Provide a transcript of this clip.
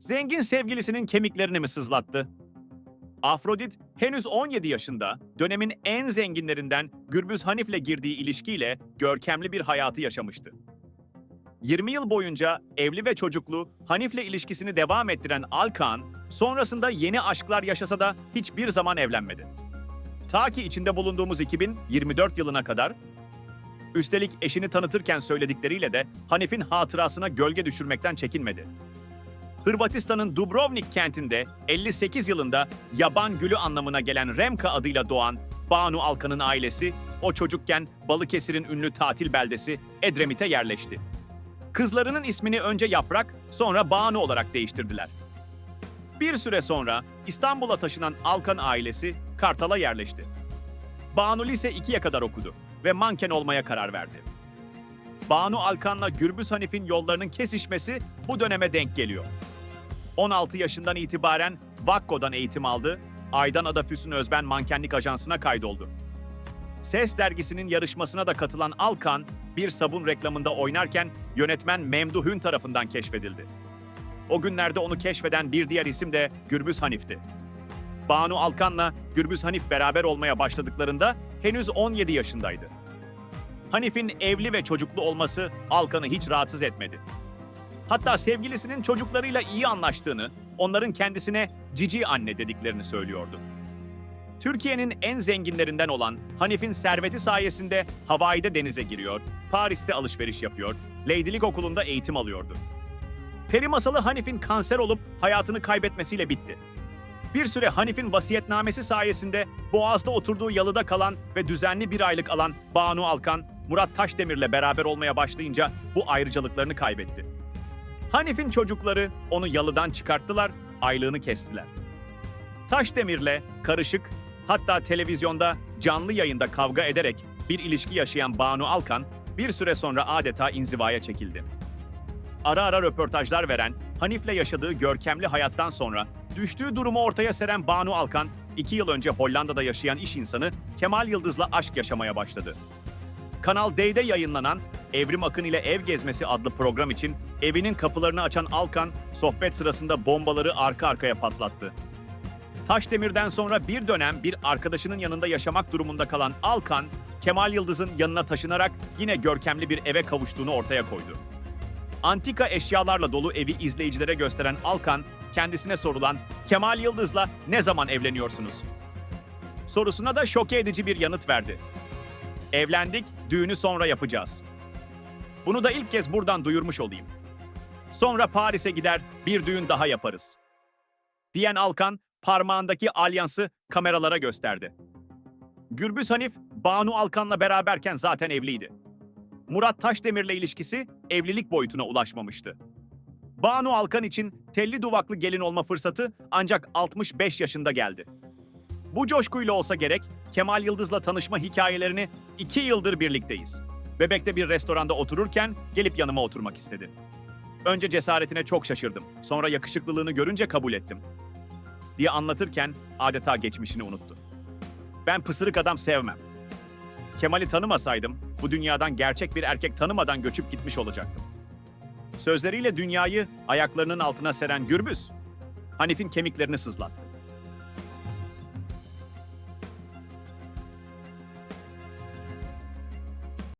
Zengin sevgilisinin kemiklerini mi sızlattı? Afrodit henüz 17 yaşında, dönemin en zenginlerinden Gürbüz Hanif'le girdiği ilişkiyle görkemli bir hayatı yaşamıştı. 20 yıl boyunca evli ve çocuklu Hanif'le ilişkisini devam ettiren Alkan, sonrasında yeni aşklar yaşasa da hiçbir zaman evlenmedi. Ta ki içinde bulunduğumuz 2024 yılına kadar Üstelik eşini tanıtırken söyledikleriyle de Hanif'in hatırasına gölge düşürmekten çekinmedi. Hırvatistan'ın Dubrovnik kentinde 58 yılında yaban gülü anlamına gelen Remka adıyla doğan Banu Alkan'ın ailesi o çocukken Balıkesir'in ünlü tatil beldesi Edremit'e yerleşti. Kızlarının ismini önce Yaprak, sonra Banu olarak değiştirdiler. Bir süre sonra İstanbul'a taşınan Alkan ailesi Kartal'a yerleşti. Banu lise 2'ye kadar okudu ve manken olmaya karar verdi. Banu Alkan'la Gürbüz Hanif'in yollarının kesişmesi bu döneme denk geliyor. 16 yaşından itibaren Vakko'dan eğitim aldı, Aydan Ada Füsun Özben mankenlik ajansına kaydoldu. Ses dergisinin yarışmasına da katılan Alkan, bir sabun reklamında oynarken yönetmen Memduh Hün tarafından keşfedildi. O günlerde onu keşfeden bir diğer isim de Gürbüz Hanif'ti. Banu Alkan'la Gürbüz Hanif beraber olmaya başladıklarında henüz 17 yaşındaydı. Hanif'in evli ve çocuklu olması Alkan'ı hiç rahatsız etmedi. Hatta sevgilisinin çocuklarıyla iyi anlaştığını, onların kendisine cici anne dediklerini söylüyordu. Türkiye'nin en zenginlerinden olan Hanif'in serveti sayesinde Hawaii'de denize giriyor, Paris'te alışveriş yapıyor, Lady'lik okulunda eğitim alıyordu. Peri masalı Hanif'in kanser olup hayatını kaybetmesiyle bitti. Bir süre Hanif'in vasiyetnamesi sayesinde Boğaz'da oturduğu yalıda kalan ve düzenli bir aylık alan Banu Alkan, Murat Taşdemir'le beraber olmaya başlayınca bu ayrıcalıklarını kaybetti. Hanif'in çocukları onu yalıdan çıkarttılar, aylığını kestiler. Taşdemir'le karışık, hatta televizyonda canlı yayında kavga ederek bir ilişki yaşayan Banu Alkan bir süre sonra adeta inzivaya çekildi. Ara ara röportajlar veren, Hanif'le yaşadığı görkemli hayattan sonra düştüğü durumu ortaya seren Banu Alkan, iki yıl önce Hollanda'da yaşayan iş insanı Kemal Yıldız'la aşk yaşamaya başladı. Kanal D'de yayınlanan Evrim Akın ile Ev Gezmesi adlı program için evinin kapılarını açan Alkan, sohbet sırasında bombaları arka arkaya patlattı. Taşdemir'den sonra bir dönem bir arkadaşının yanında yaşamak durumunda kalan Alkan, Kemal Yıldız'ın yanına taşınarak yine görkemli bir eve kavuştuğunu ortaya koydu. Antika eşyalarla dolu evi izleyicilere gösteren Alkan, kendisine sorulan Kemal Yıldız'la ne zaman evleniyorsunuz? Sorusuna da şoke edici bir yanıt verdi. Evlendik, düğünü sonra yapacağız. Bunu da ilk kez buradan duyurmuş olayım. Sonra Paris'e gider, bir düğün daha yaparız. Diyen Alkan, parmağındaki alyansı kameralara gösterdi. Gürbüz Hanif, Banu Alkan'la beraberken zaten evliydi. Murat Taşdemir'le ilişkisi evlilik boyutuna ulaşmamıştı. Banu Alkan için telli duvaklı gelin olma fırsatı ancak 65 yaşında geldi. Bu coşkuyla olsa gerek Kemal Yıldız'la tanışma hikayelerini iki yıldır birlikteyiz. Bebek'te bir restoranda otururken gelip yanıma oturmak istedi. Önce cesaretine çok şaşırdım. Sonra yakışıklılığını görünce kabul ettim. Diye anlatırken adeta geçmişini unuttu. Ben pısırık adam sevmem. Kemal'i tanımasaydım bu dünyadan gerçek bir erkek tanımadan göçüp gitmiş olacaktım. Sözleriyle dünyayı ayaklarının altına seren Gürbüz, Hanif'in kemiklerini sızlattı.